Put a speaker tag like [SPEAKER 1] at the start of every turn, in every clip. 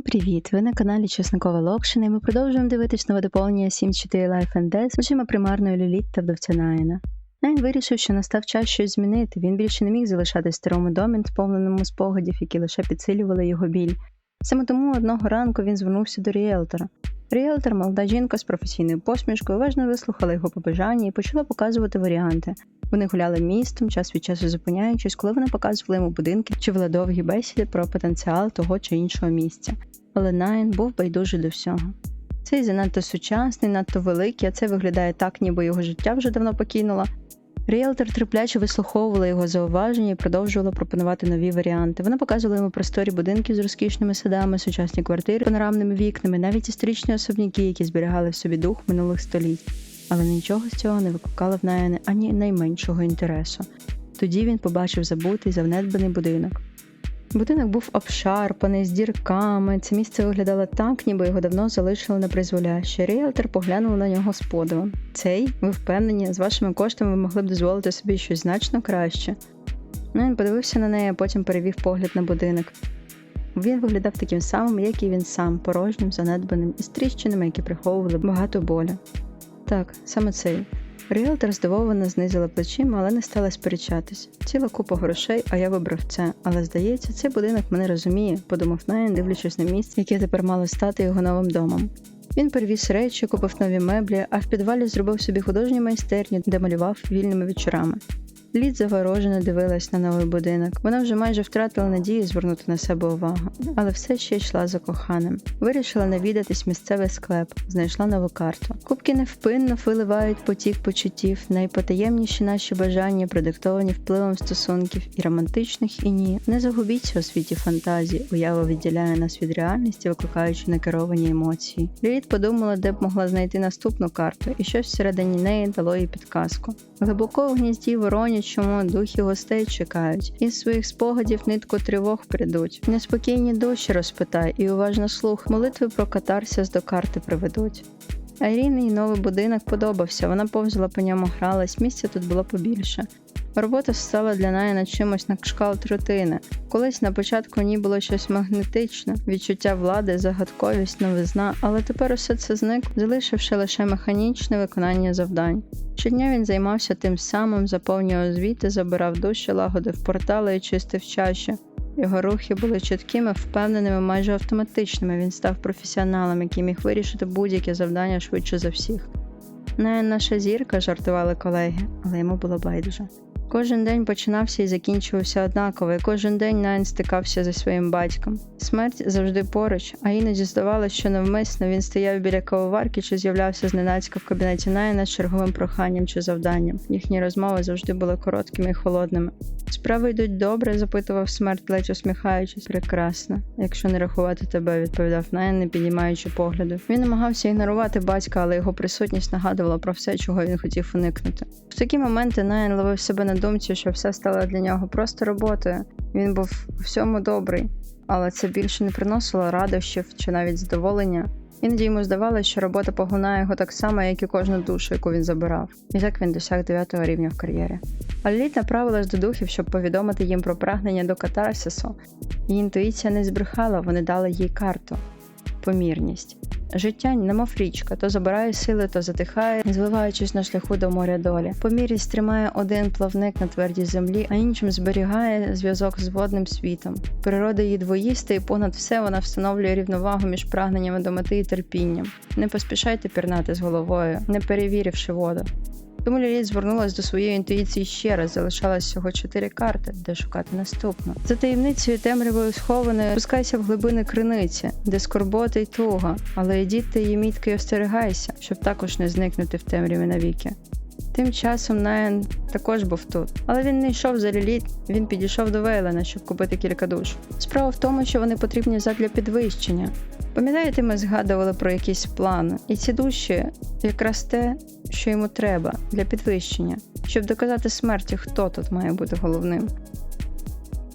[SPEAKER 1] Всім привіт! Ви на каналі Чесникова Локшина і ми продовжуємо дивитись нове доповнення 7.4 Life and Death з очима примарної Ліліт та вдовця Найна. Найн вирішив, що настав час щось змінити. Він більше не міг залишатись старому домі, сповненому спогадів, які лише підсилювали його біль. Саме тому одного ранку він звернувся до ріелтора. Ріелтор, молода жінка з професійною посмішкою, уважно вислухала його побажання і почала показувати варіанти. Вони гуляли містом, час від часу зупиняючись, коли вони показували йому будинки чи вели довгі бесіди про потенціал того чи іншого місця. Але Найн був байдужий до всього. Цей занадто сучасний, надто великий, а це виглядає так, ніби його життя вже давно покинуло. Ріелтор терпляче вислуховувала його зауваження і продовжувала пропонувати нові варіанти. Вона показувала йому просторі будинків з розкішними садами, сучасні квартири, панорамними вікнами, навіть історичні особняки, які зберігали в собі дух минулих століть. Але нічого з цього не викликало в неї ані найменшого інтересу. Тоді він побачив забутий завнедбаний будинок. Будинок був обшарпаний з дірками. Це місце виглядало так, ніби його давно залишили на призволяще. Ріелтор поглянув на нього з подивом. Цей, ви впевнені, з вашими коштами ви могли б дозволити собі щось значно краще. Ну, він подивився на неї, а потім перевів погляд на будинок. Він виглядав таким самим, як і він сам, порожнім, занедбаним і з які приховували багато болю. Так, саме цей. Ріелтор здивовано знизила плечима, але не стала сперечатись. Ціла купа грошей, а я вибрав це. Але здається, цей будинок мене розуміє, подумав Найн, дивлячись на місце, яке тепер мало стати його новим домом. Він перевіз речі, купив нові меблі, а в підвалі зробив собі художню майстерню, де малював вільними вечорами. Лід заворожено дивилась на новий будинок. Вона вже майже втратила надію звернути на себе увагу, але все ще йшла за коханим. Вирішила навідатись місцевий склеп, знайшла нову карту. Кубки невпинно виливають потік почуттів, найпотаємніші наші бажання, продиктовані впливом стосунків і романтичних, і ні. Не загубіться у світі фантазії. Уява відділяє нас від реальності, викликаючи некеровані емоції. Ліліт подумала, де б могла знайти наступну карту, і щось всередині неї дало їй підказку. Глибоко в гнізді вороні чому духи гостей чекають, із своїх спогадів нитку тривог придуть. Неспокійні душі розпитай і уважно слух, молитви про катарсіс до карти приведуть. Айріні новий будинок подобався, вона повзала по ньому гралась, місця тут було побільше. Робота стала для неї над чимось на кшкалт рутини. Колись на початку ній було щось магнетичне, відчуття влади, загадковість, новизна, але тепер усе це зник, залишивши лише механічне виконання завдань. Щодня він займався тим самим, заповнював звіти, забирав душі, лагодив портали і чистив чаші. Його рухи були чіткими, впевненими, майже автоматичними. Він став професіоналом, який міг вирішити будь-яке завдання швидше за всіх. Не наша зірка, жартували колеги, але йому було байдуже. Кожен день починався і закінчувався однаково, і кожен день Найн стикався зі своїм батьком. Смерть завжди поруч, а іноді здавалося, що навмисно він стояв біля кавоварки чи з'являвся зненацька в кабінеті Найна з черговим проханням чи завданням. Їхні розмови завжди були короткими і холодними. Справи йдуть добре, запитував смерть, ледь усміхаючись. Прекрасно. Якщо не рахувати тебе, відповідав Найн, не піднімаючи погляду. Він намагався ігнорувати батька, але його присутність нагадувала про все, чого він хотів уникнути. В такі моменти Найн ловив себе на думці, що все стало для нього просто роботою. Він був у всьому добрий, але це більше не приносило радощів чи навіть задоволення. Іноді йому здавалося, що робота поглинає його так само, як і кожну душу, яку він забирав. І так він досяг 9 рівня в кар'єрі. А Ліліт направилась до духів, щоб повідомити їм про прагнення до катарсису. Її інтуїція не збрехала, вони дали їй карту помірність. Життя немов річка, то забирає сили, то затихає, зливаючись на шляху до моря долі. Помірність тримає один плавник на твердій землі, а іншим зберігає зв'язок з водним світом. Природа її двоїста, і понад все вона встановлює рівновагу між прагненнями до мети і терпінням. Не поспішайте пірнати з головою, не перевіривши воду. Тому Ліліт звернулася до своєї інтуїції ще раз, залишалось всього чотири карти, де шукати наступну. За таємницею темрявою схованою, спускайся в глибини криниці, де скорбота й туга, але йдіть ти її мітки й остерігайся, щоб також не зникнути в темряві навіки. Тим часом Найн також був тут, але він не йшов за Ліліт, він підійшов до Вейлена, щоб купити кілька душ. Справа в тому, що вони потрібні задля підвищення. Пам'ятаєте, ми згадували про якийсь план, і ці душі якраз те, що йому треба для підвищення, щоб доказати смерті, хто тут має бути головним.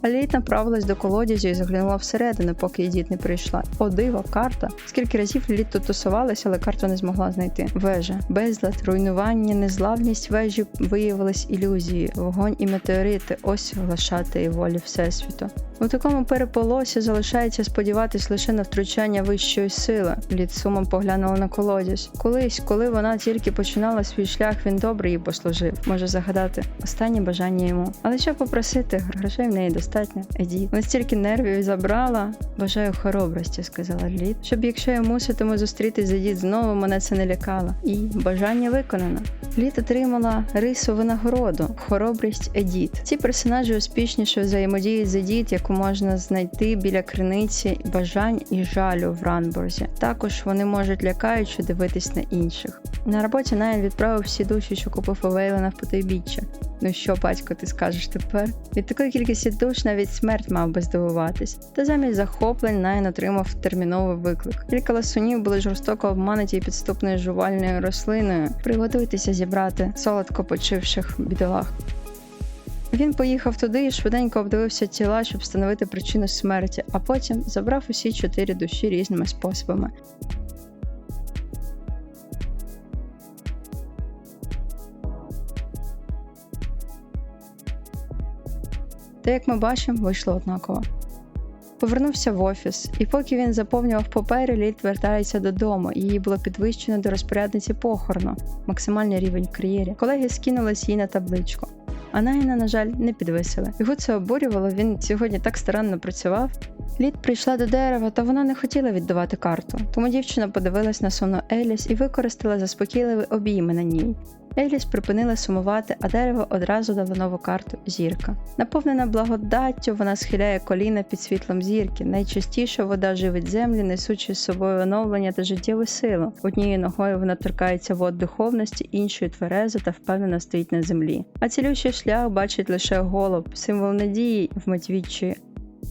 [SPEAKER 1] Аліт направилась до колодязю і заглянула всередину, поки її дід не прийшла. О, диво, карта. Скільки разів Ліліт тут тусувалася, але карту не змогла знайти. Вежа, безлад, руйнування, незглавність вежі виявились ілюзії, вогонь і метеорити ось глашати і волі Всесвіту. У такому переполосі залишається сподіватись лише на втручання вищої сили. Лід сумом поглянула на колодязь. Колись, коли вона тільки починала свій шлях, він добре їй послужив. Може загадати останнє бажання йому. Але що попросити, грошей в неї достатньо. Еді, вона стільки нервів забрала. Бажаю хоробрості, сказала Лід, щоб якщо я муситиму зустрітись з Еді знову, мене це не лякало. І бажання виконано. Лід отримала рису винагороду, хоробрість Едіт. Ці персонажі успішніше взаємодіють з Едіт, яку можна знайти біля криниці бажань і жалю в Ранборзі. Також вони можуть лякаючи дивитись на інших. На роботі Найан відправив всі душі, що купив у Вейлена в потойбіччя. Ну що, батько, ти скажеш тепер? Від такої кількості душ навіть смерть мав би здивуватись. Та замість захоплень Найан отримав терміновий виклик. Кілька ласунів були жорстоко обмануті підступною жувальною рослиною. Приготуйтеся зібрати солодко почивших бідолах. Він поїхав туди і швиденько обдивився тіла, щоб встановити причину смерті, а потім забрав усі чотири душі різними способами. Та як ми бачимо, вийшло однаково. Повернувся в офіс, і поки він заповнював папери, Лід вертається додому. Її було підвищено до розпорядниці похорону, максимальний рівень в кар'єрі. Колеги скинулись їй на табличку. А Найна, на жаль, не підвисили. Його це обурювало, він сьогодні так старанно працював. Лід прийшла до дерева, та вона не хотіла віддавати карту. Тому дівчина подивилась на сону Еліс і використала заспокійливі обійми на ній. Еліс припинила сумувати, а дерево одразу дало нову карту зірка. Наповнена благодаттю, вона схиляє коліна під світлом зірки. Найчастіше вода живить землі, несучи з собою оновлення та життєву силу. Однією ногою вона торкається вод духовності, іншою тверезо та впевнено стоїть на землі. А цілющий шлях бачить лише голуб, символ надії вмить відчує.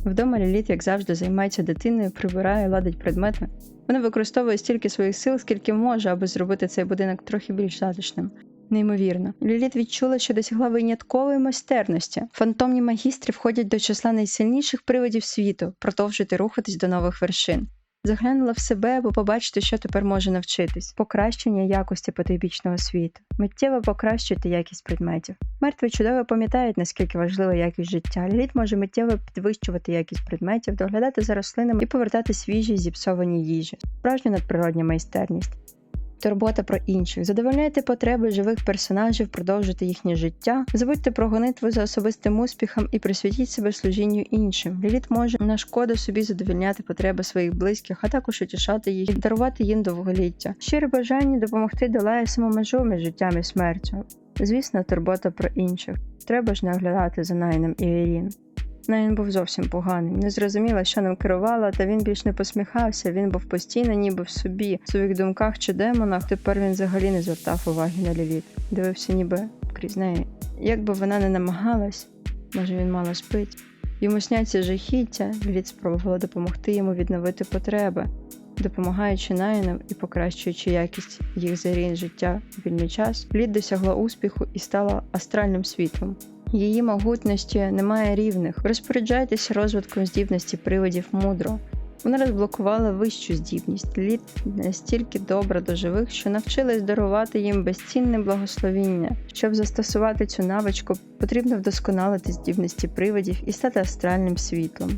[SPEAKER 1] Вдома Ліліт, як завжди, займається дитиною, прибирає, ладить предмети. Вона використовує стільки своїх сил, скільки може, аби зробити цей будинок трохи більш затишним. Неймовірно, Ліліт відчула, що досягла виняткової майстерності. Фантомні магістри входять до числа найсильніших привидів світу, продовжуйте рухатись до нових вершин. Заглянула в себе, аби побачити, що тепер може навчитись. Покращення якості потойбічного світу. Миттєво покращуйте якість предметів. Мертві чудово пам'ятають, наскільки важлива якість життя. Ліліт може миттєво підвищувати якість предметів, доглядати за рослинами і повертати свіжі зіпсовані їжі. Справжня надприродня майстерність. Турбота про інших, задовольняйте потреби живих персонажів, продовжуйте їхнє життя, забудьте про гонитву за особистим успіхом і присвятіть себе служінню іншим. Ліліт може на шкоду собі задовольняти потреби своїх близьких, а також утішати їх дарувати їм довголіття. Щире бажання допомогти долає саму межу між життям і смертю. Звісно, турбота про інших. Треба ж не оглядати за Найном і Ірін. Найн був зовсім поганим, не зрозуміла, що ним керувала, та він більш не посміхався. Він був постійно, ніби в собі, в своїх думках чи демонах. Тепер він взагалі не звертав уваги на Ліліт. Дивився, ніби крізь неї. Як би вона не намагалась, може він мало спить. Йому сняться жахіття, Ліліт спробувала допомогти йому відновити потреби, допомагаючи Найнам і покращуючи якість їх зарін життя в вільний час. Лід досягла успіху і стала астральним світлом. Її могутності немає рівних. Розпоряджайтеся розвитком здібності привидів мудро. Вона розблокувала вищу здібність. Лід настільки добра до живих, що навчилась дарувати їм безцінне благословіння. Щоб застосувати цю навичку, потрібно вдосконалити здібності привидів і стати астральним світлом.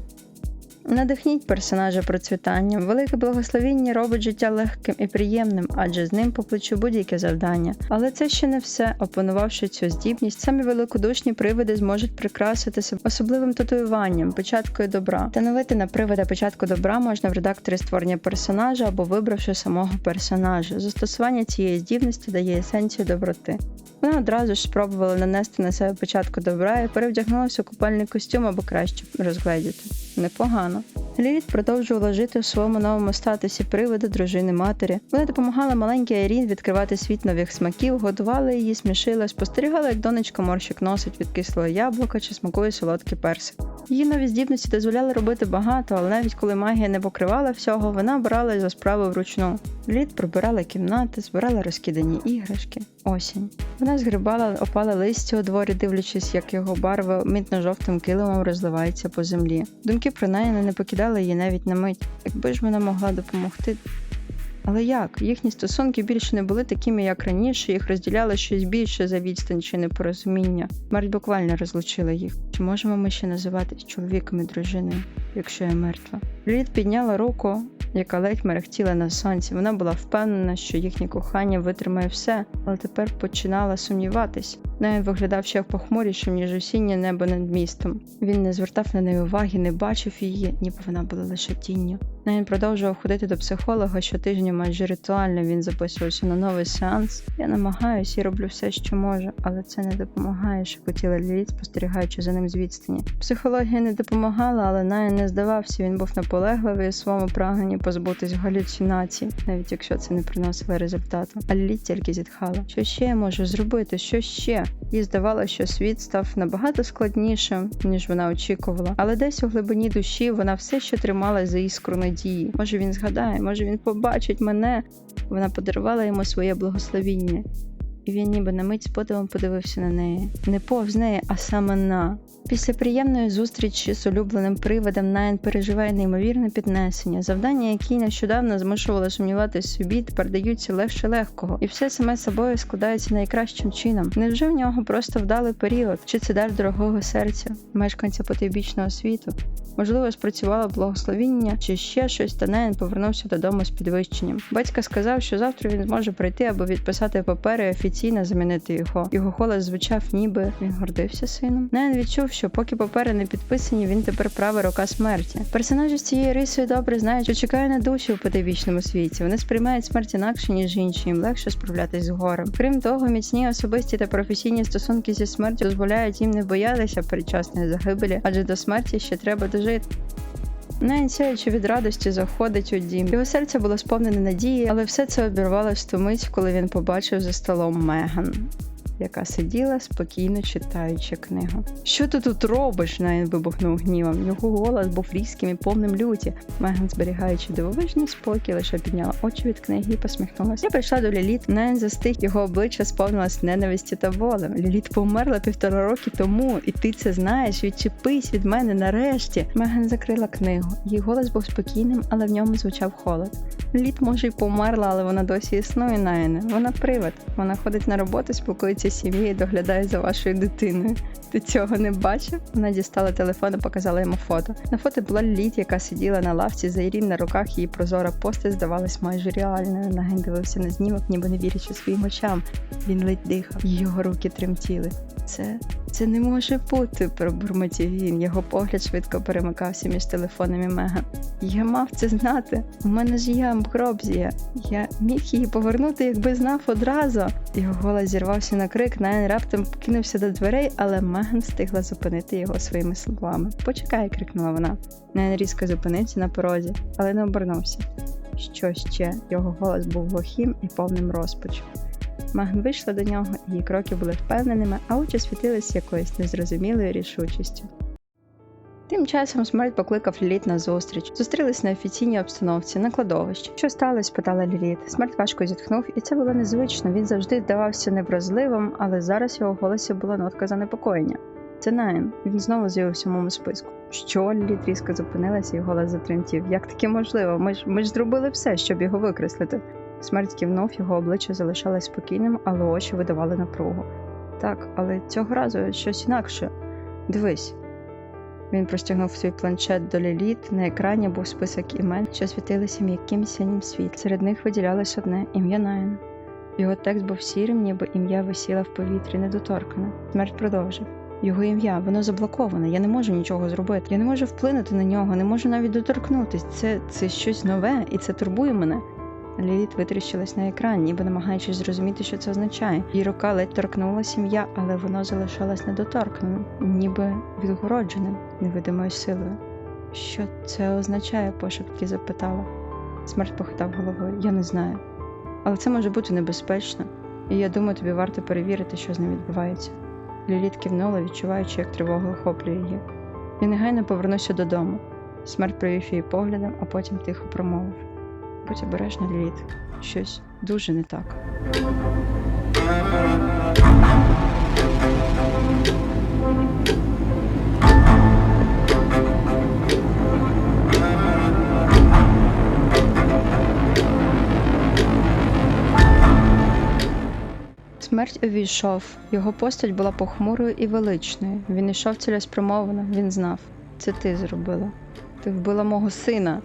[SPEAKER 1] Надихніть персонажа процвітанням. Велике благословіння робить життя легким і приємним, адже з ним по плечу будь-яке завдання. Але це ще не все. Опанувавши цю здібність, самі великодушні привиди зможуть прикрасити себе особливим татуюванням, початкою добра. Встановити на привида початку добра можна в редакторі створення персонажа або вибравши самого персонажа. Застосування цієї здібності дає есенцію доброти. Вона одразу ж спробувала нанести на себе початку добра і перевдягнулася у купальний костюм, аби краще розгледіти. Непогано. Ліліт продовжувала жити у своєму новому статусі приводу дружини матері. Вона допомагала маленькій Айрін відкривати світ нових смаків, годувала її, смішила, спостерігала, як донечка морщик носить від кислого яблука чи смакує солодкий персик. Її нові здібності дозволяли робити багато, але навіть коли магія не покривала всього, вона брала за справу вручну. Лід прибирала кімнати, збирала розкидані іграшки. Осінь. Вона згрібала опале листя у дворі, дивлячись, як його барва мітно-жовтим килимом розливається по землі. Думки про неї не покидали її навіть на мить. Якби ж вона могла допомогти. Але як? Їхні стосунки більше не були такими, як раніше, їх розділяло щось більше за відстань чи непорозуміння. Смерть буквально розлучила їх. Чи можемо ми ще називатись чоловіком і дружиною, якщо я мертва? Ліліт підняла руку, яка ледь мерехтіла на сонці. Вона була впевнена, що їхнє кохання витримає все, але тепер починала сумніватись. Навіть виглядав ще похмурішим, ніж осіннє небо над містом. Він не звертав на неї уваги, не бачив її, ніби вона була лише тінню. Навіть продовжував ходити до психолога щотижня майже ритуально. Він записувався на новий сеанс. Я намагаюся і роблю все, що можу, але це не допомагає, шепотіла Ліліт, спостерігаючи за ним з відстані. Психологія не допомагала, але Най не здавався. Він був наполегливий у своєму прагненні позбутись галюцинацій, навіть якщо це не приносило результату. А Ліліт тільки зітхала. Що ще я можу зробити? Що ще? Їй здавалося, що світ став набагато складнішим, ніж вона очікувала. Але десь у глибині душі вона все ще тримала за іскру надії. Може він згадає, може він побачить мене. Вона подарувала йому своє благословіння. І він ніби на мить з подивом подивився на неї. Не повз неї, а саме на. Після приємної зустрічі з улюбленим привидом Найн переживає неймовірне піднесення. Завдання, які нещодавно змушували сумніватись собі, тепер даються легше легкого, і все саме собою складається найкращим чином. Невже в нього просто вдалий період? Чи це дар дорогого серця, мешканця потойбічного світу? Можливо, спрацювало благословіння чи ще щось, та Найн повернувся додому з підвищенням. Батько сказав, що завтра він зможе прийти або відписати папери і офіційно замінити його. Його голос звучав, ніби він гордився сином. Найн відчув, що поки папери не підписані, він тепер права рука смерті. Персонажі з цієї рисою добре знають, що чекає на душі у потойбічному світі. Вони сприймають смерть інакше, ніж інші, їм легше справлятись з горем. Крім того, міцні особисті та професійні стосунки зі смертю дозволяють їм не боятися передчасної загибелі, адже до смерті ще треба дожити. Найн сяючи від радості заходить у дім. Його серце було сповнене надії, але все це обірвалось в ту мить, коли він побачив за столом Меган. Яка сиділа спокійно читаючи книгу. Що ти тут робиш? Найн вибухнув гнівом. Його голос був різким і повним люті. Меган, зберігаючи дивовижний спокій, лише підняла очі від книги і посміхнулася. Я прийшла до Ліліт. Найн застиг, його обличчя сповнилось ненависті та болем. Ліліт померла півтора роки тому, і ти це знаєш. Відчепись від мене нарешті. Меган закрила книгу. Її голос був спокійним, але в ньому звучав холод. Ліліт, може, й померла, але вона досі існує Найне. Вона привид. Вона ходить на роботу, спілкується з сім'єю і доглядає за вашою дитиною. Ти цього не бачив? Вона дістала телефон і показала йому фото. На фото була Ліліт, яка сиділа на лавці за Ірін на руках, її прозора постать здавалась майже реальною. Нагін дивився на знімок, ніби не вірячи своїм очам. Він ледь дихав, його руки тремтіли. Це це не може бути, пробурмотів він. Його погляд швидко перемикався між телефонами Меган. Я мав це знати. У мене ж є амбробзія. Я міг її повернути, якби знав одразу. Його голос зірвався на крик, Найн раптом кинувся до дверей, але Меган встигла зупинити його своїми словами. Почекай, крикнула вона. Найн різко зупинився на порозі, але не обернувся. Що ще? Його голос був глухим і повним розпачу. Магн вийшла до нього, її кроки були впевненими, а очі світились якоюсь незрозумілою рішучістю. Тим часом смерть покликав Ліліт на зустріч. Зустрілись на офіційній обстановці на кладовищі. Що сталося? питала Ліліт. Смерть важко зітхнув, і це було незвично. Він завжди здавався невразливим, але зараз його голосі була нотка занепокоєння. Це Найн. Він знову з'явився в моєму списку. Що Ліліт різко зупинилася, і голос затремтів. Як таке можливо? Ми ж ми ж зробили все, щоб його викреслити. Смерть кивнув, його обличчя залишалось спокійним, але очі видавали напругу. Так, але цього разу щось інакше. Дивись. Він простягнув свій планшет до Ліліт. На екрані був список імен, що світилися м'яким синім світ. Серед них виділялось одне ім'я Найн. Його текст був сірим, ніби ім'я висіло в повітрі недоторкане. Смерть продовжив. Його ім'я, воно заблоковане. Я не можу нічого зробити. Я не можу вплинути на нього, не можу навіть доторкнутись. Це, це щось нове, і це турбує мене. Ліліт витріщилась на екран, ніби намагаючись зрозуміти, що це означає. Її рука ледь торкнула сім'я, але воно залишалось недоторкненим, ніби відгородженим невидимою силою. Що це означає? пошепки запитала. Смерть похитав головою. Я не знаю. Але це може бути небезпечно, і я думаю, тобі варто перевірити, що з ним відбувається. Ліліт кивнула, відчуваючи, як тривога охоплює її. Він негайно повернувся додому. Смерть провів її поглядом, а потім тихо промовив будь обережна лід. Щось дуже не так. Смерть увійшов, його постать була похмурою і величною. Він йшов цілеспрямовано, він знав. Це ти зробила. Ти вбила мого сина.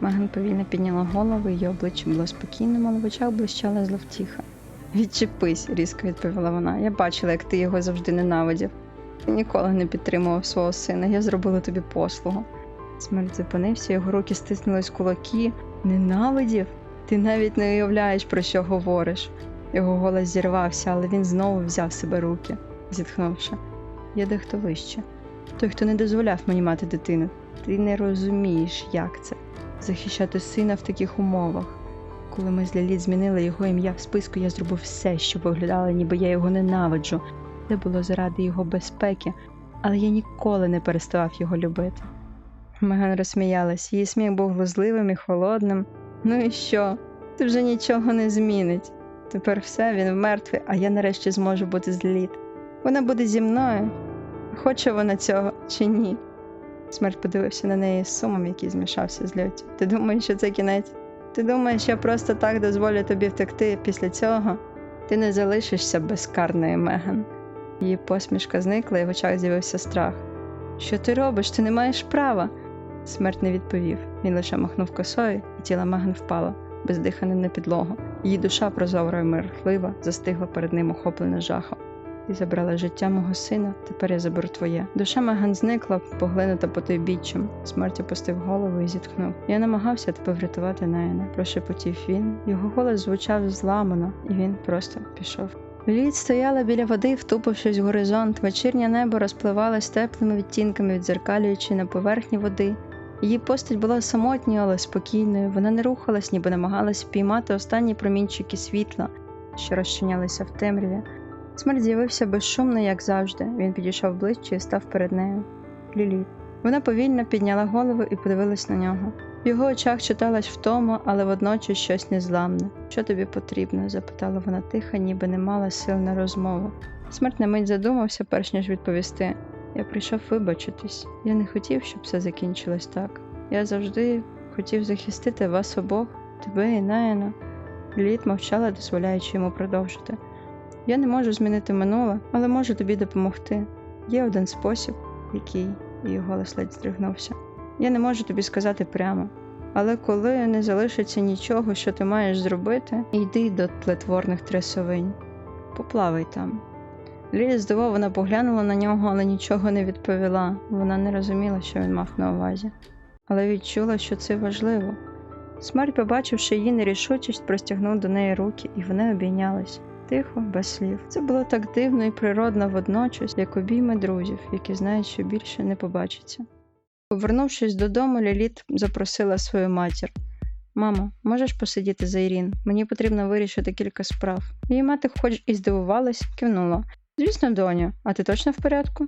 [SPEAKER 1] Меган повільно підняла голову, її обличчя було спокійним, але в очах блищала зловтіха. Відчепись, різко відповіла вона. Я бачила, як ти його завжди ненавидів. Ти ніколи не підтримував свого сина, я зробила тобі послугу. Смерть зупинився, його руки стиснулись кулаки. Ненавидів? Ти навіть не уявляєш, про що говориш. Його голос зірвався, але він знову взяв себе руки, зітхнувши. Є дехто вище. Той, хто не дозволяв мені мати дитину. Ти не розумієш, як це захищати сина в таких умовах. Коли ми з Ліліт змінили його ім'я в списку, я зробив все, що виглядало, ніби я його ненавиджу. Це було заради його безпеки, але я ніколи не переставав його любити. Меган розсміялась, її сміх був глузливим і холодним. Ну і що? Це вже нічого не змінить. Тепер все, він мертвий, а я нарешті зможу бути з Ліліт. Вона буде зі мною. Хоче вона цього чи ні? Смерть подивився на неї з сумом, який змішався з люттю. Ти думаєш, що це кінець? Ти думаєш, я просто так дозволю тобі втекти після цього? Ти не залишишся безкарною, Меган. Її посмішка зникла, і в очах з'явився страх. Що ти робиш? Ти не маєш права. Смерть не відповів. Він лише махнув косою, і тіло Меган впало, бездихане на підлогу. Її душа прозора і миртлива застигла перед ним охоплена жахом. Ти забрала життя мого сина, тепер я заберу твоє. Душа Меган зникла, поглинута потойбіччям. Смерть опустив голову і зітхнув. Я намагався тебе врятувати Найна, прошепотів він. Його голос звучав зламано, і він просто пішов. Лід стояла біля води, втупившись в горизонт. Вечірнє небо розпливалось теплими відтінками, відзеркалюючи на поверхні води. Її постать була самотньою, але спокійною. Вона не рухалась, ніби намагалась впіймати останні промінчики світла, що розчинялися в темряві. Смерть з'явився безшумно, як завжди. Він підійшов ближче і став перед нею. Ліліт. Вона повільно підняла голову і подивилась на нього. В його очах читалась втома, але водночас щось незламне. Що тобі потрібно? запитала вона тихо, ніби не мала сил на розмову. Смерть на мить задумався, перш ніж відповісти. Я прийшов вибачитись. Я не хотів, щоб все закінчилось так. Я завжди хотів захистити вас обох, тебе і Наїна. Ліліт мовчала, дозволяючи йому продовжити. Я не можу змінити минуле, але можу тобі допомогти. Є один спосіб, який її голос ледь здригнувся. Я не можу тобі сказати прямо. Але коли не залишиться нічого, що ти маєш зробити, йди до тлетворних трясовинь. Поплавай там. Лілі здивовано поглянула на нього, але нічого не відповіла. Вона не розуміла, що він мав на увазі, але відчула, що це важливо. Смерть, побачивши її нерішучість, простягнув до неї руки, і вони обійнялись. Тихо, без слів. Це було так дивно і природно водночас, як обійми друзів, які знають, що більше не побачаться. Повернувшись додому, Ліліт запросила свою матір. Мамо, можеш посидіти за Ірін? Мені потрібно вирішити кілька справ. Її мати, хоч і здивувалась, кивнула. Звісно, доню, а ти точно в порядку?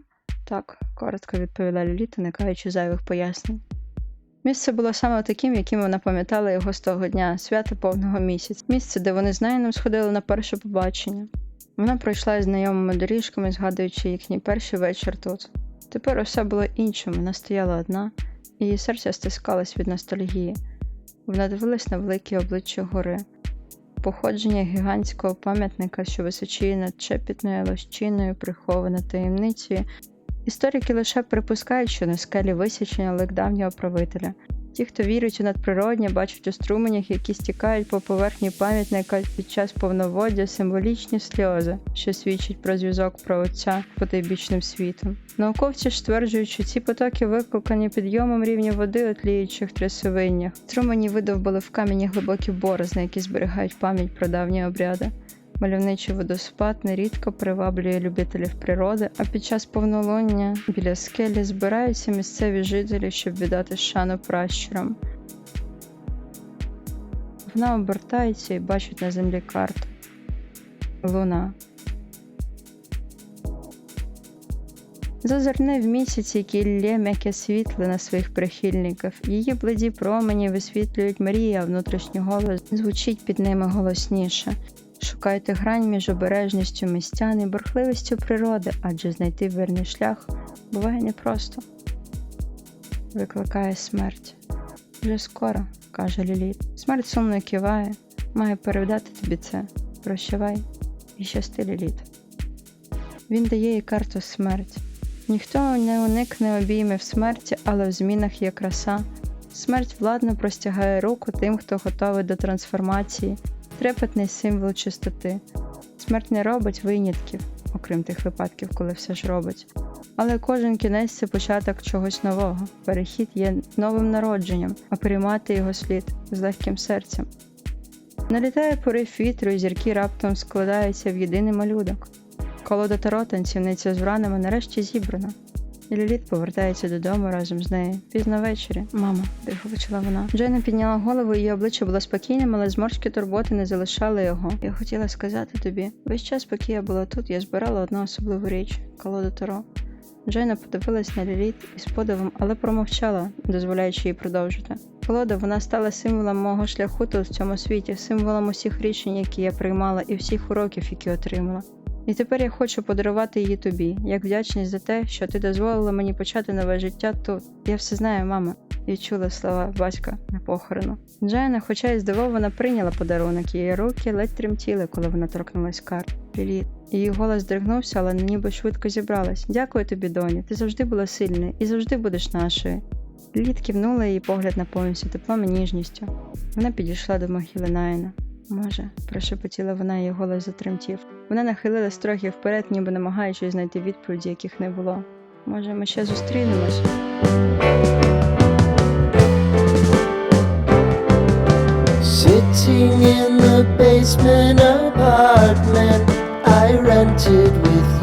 [SPEAKER 1] Так, коротко відповіла Ліліт, уникаючи зайвих пояснень. Місце було саме таким, яким вона пам'ятала його з того дня, свято повного місяця. Місце, де вони з Найном сходили на перше побачення. Вона пройшла із знайомими доріжками, згадуючи їхній перший вечір тут. Тепер усе було іншим, вона стояла одна, її серце стискалось від ностальгії. Вона дивилась на великі обличчя гори, походження гігантського пам'ятника, що височіє над чепітною лощиною, прихована таємницею. Історики лише припускають, що на скелі висічення лик давнього правителя. Ті, хто вірить у надприроднє, бачать у струменях, які стікають по поверхні пам'ятника під час повноводдя символічні сльози, що свідчать про зв'язок праотця з потойбічним світом. Науковці ж стверджують, що ці потоки викликані підйомом рівня води у тліючих трясовиннях. Струмені видовбали в камені глибокі борозни, які зберігають пам'ять про давні обряди. Мальовничий водоспад нерідко приваблює любителів природи, а під час повнолуння біля скелі збираються місцеві жителі, щоб віддати шану пращурам. Вона обертається і бачить на землі карту. Луна. Зазирне в місяць, який лє м'яке світло на своїх прихильників. Її блиді промені висвітлюють мрії, а внутрішній голос звучить під ними голосніше. Шукайте грань між обережністю містян і бурхливістю природи, адже знайти вірний шлях буває непросто. Викликає смерть. Вже скоро, каже Ліліт. Смерть сумно киває, має передати тобі це. Прощавай. і щасти Ліліт. Він дає їй карту смерть. Ніхто не уникне обіймів смерті, але в змінах є краса. Смерть владно простягає руку тим, хто готовий до трансформації, трепетний символ чистоти. Смерть не робить винятків, окрім тих випадків, коли все ж робить. Але кожен кінець це початок чогось нового. Перехід є новим народженням, а приймати його слід з легким серцем. Налітає порив вітру, і зірки раптом складаються в єдиний малюнок. Колода Таро танцівниця з вранами нарешті зібрана. І Ліліт повертається додому разом з нею. Пізно ввечері. Мама, тихо почала вона. Джейна підняла голову, її обличчя було спокійним, але зморшки турботи не залишали його. Я хотіла сказати тобі, весь час, поки я була тут, я збирала одну особливу річ колоду Таро. Джейна подивилась на Ліліт із подивом, але промовчала, дозволяючи їй продовжити. Колода вона стала символом мого шляху тут в цьому світі, символом усіх рішень, які я приймала, і всіх уроків, які отримала. І тепер я хочу подарувати її тобі, як вдячність за те, що ти дозволила мені почати нове життя тут. Я все знаю, мама, і чула слова батька на похорону. Джайна, хоча й здивована, прийняла подарунок, її руки ледь тремтіли, коли вона торкнулась карт. Ліліт. Її голос здригнувся, але ніби швидко зібралась. Дякую тобі, доні. Ти завжди була сильною і завжди будеш нашою. Ліліт кивнула її погляд наповнився теплом і ніжністю. Вона підійшла до могили Найна. Може, прошепотіла вона, і голос затремтів. Вона нахилилась трохи вперед, ніби намагаючись знайти відповіді, яких не було. Може, ми ще зустрінемось?
[SPEAKER 2] Sitting in the basement apartment I rented with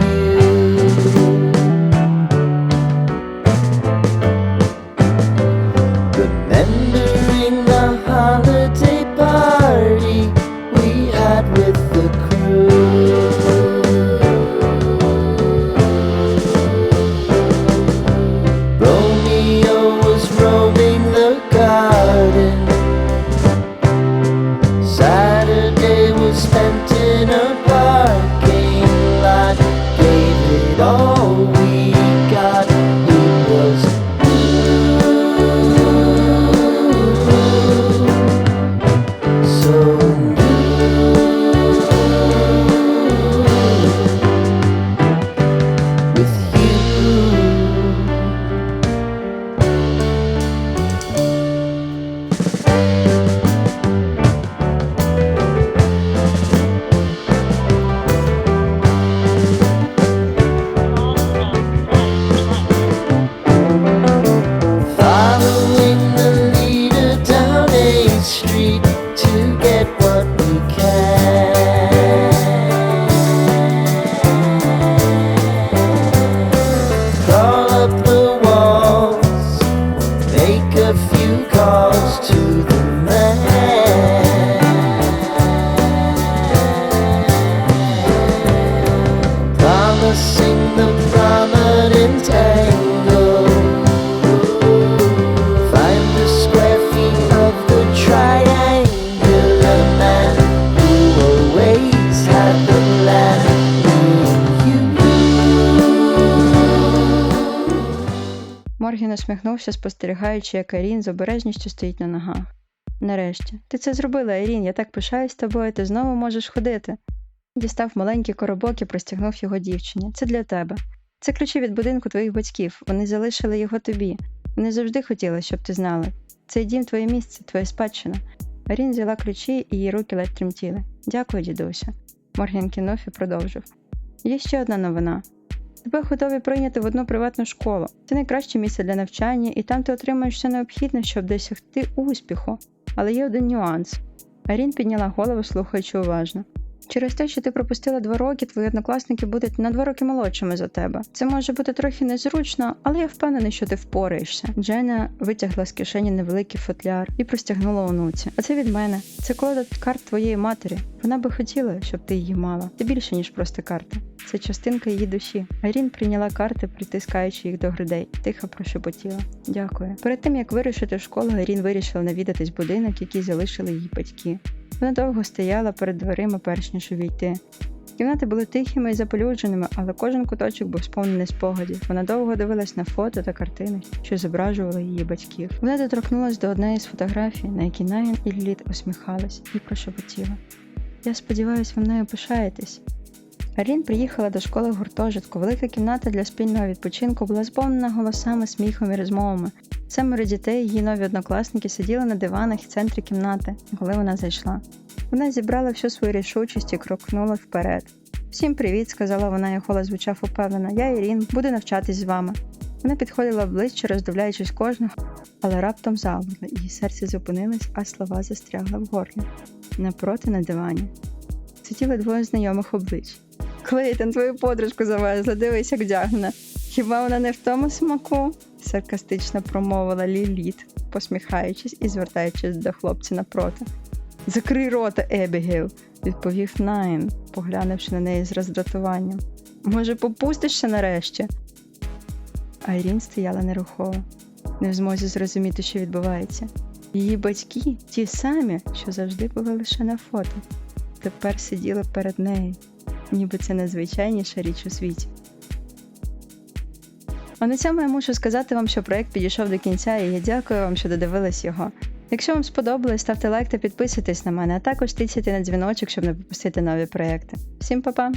[SPEAKER 1] спостерігаючи, як Айрін з обережністю стоїть на ногах. Нарешті, ти це зробила, Айрін, я так пишаюсь тобою, ти знову можеш ходити. Дістав маленький коробок і простягнув його дівчині. Це для тебе. Це ключі від будинку твоїх батьків. Вони залишили його тобі. Вони завжди хотіли, щоб ти знала. Цей дім твоє місце, твоя спадщина. Арін взяла ключі і її руки ледь тремтіли. Дякую, дідуся. Морген кінув і продовжив. Є ще одна новина. Тебе готові прийняти в одну приватну школу. Це найкраще місце для навчання, і там ти отримаєш все необхідне, щоб досягти успіху. Але є один нюанс. Арін підняла голову, слухаючи уважно. Через те, що ти пропустила два роки, твої однокласники будуть на два роки молодшими за тебе. Це може бути трохи незручно, але я впевнений, що ти впораєшся. Джена витягла з кишені невеликий футляр і простягнула онуці. А це від мене. Це колода карт твоєї матері. Вона би хотіла, щоб ти її мала. Це більше, ніж просто карти. Це частинка її душі. Айрін прийняла карти, притискаючи їх до грудей. Тихо прошепотіла. Дякую. Перед тим як вирушити в школу, Айрін вирішила навідатись будинок, який залишили її батьки. Вона довго стояла перед дверима, перш ніж увійти. Кімнати були тихими і заполюдженими, але кожен куточок був сповнений спогадів. Вона довго дивилась на фото та картини, що зображували її батьків. Вона доторкнулася до однієї з фотографій, на якій Найн і Ліліт усміхались, і прошепотіла. Я сподіваюся, ви мною пишаєтесь. Арін приїхала до школи гуртожитку. Велика кімната для спільного відпочинку була сповнена голосами, сміхом і розмовами. Семеро дітей, її нові однокласники сиділи на диванах в центрі кімнати, коли вона зайшла. Вона зібрала всю свою рішучість і крокнула вперед. Всім привіт, сказала вона, і голос звучав упевнено. Я Ірін, буду навчатись з вами. Вона підходила ближче, роздивляючись кожного, але раптом замерла, її серце зупинилось, а слова застрягли в горлі. Напроти на дивані. Сиділи двоє знайомих облич. Клейтон, твою подружку завезла, дивись, як вдягнена. Хіба вона не в тому смаку? саркастично промовила Ліліт, посміхаючись і звертаючись до хлопця напроти. Закрий рота, Ебігейл, відповів Найн, поглянувши на неї з роздратуванням. Може, попустишся нарешті? Айрін стояла нерухомо, не в змозі зрозуміти, що відбувається. Її батьки, ті самі, що завжди були лише на фото, тепер сиділи перед нею, ніби це найзвичайніша річ у світі. А на цьому я мушу сказати вам, що проект підійшов до кінця, і я дякую вам, що додивились його. Якщо вам сподобалось, ставте лайк та підписуйтесь на мене, а також тицяйте на дзвіночок, щоб не пропустити нові проекти. Всім па-па!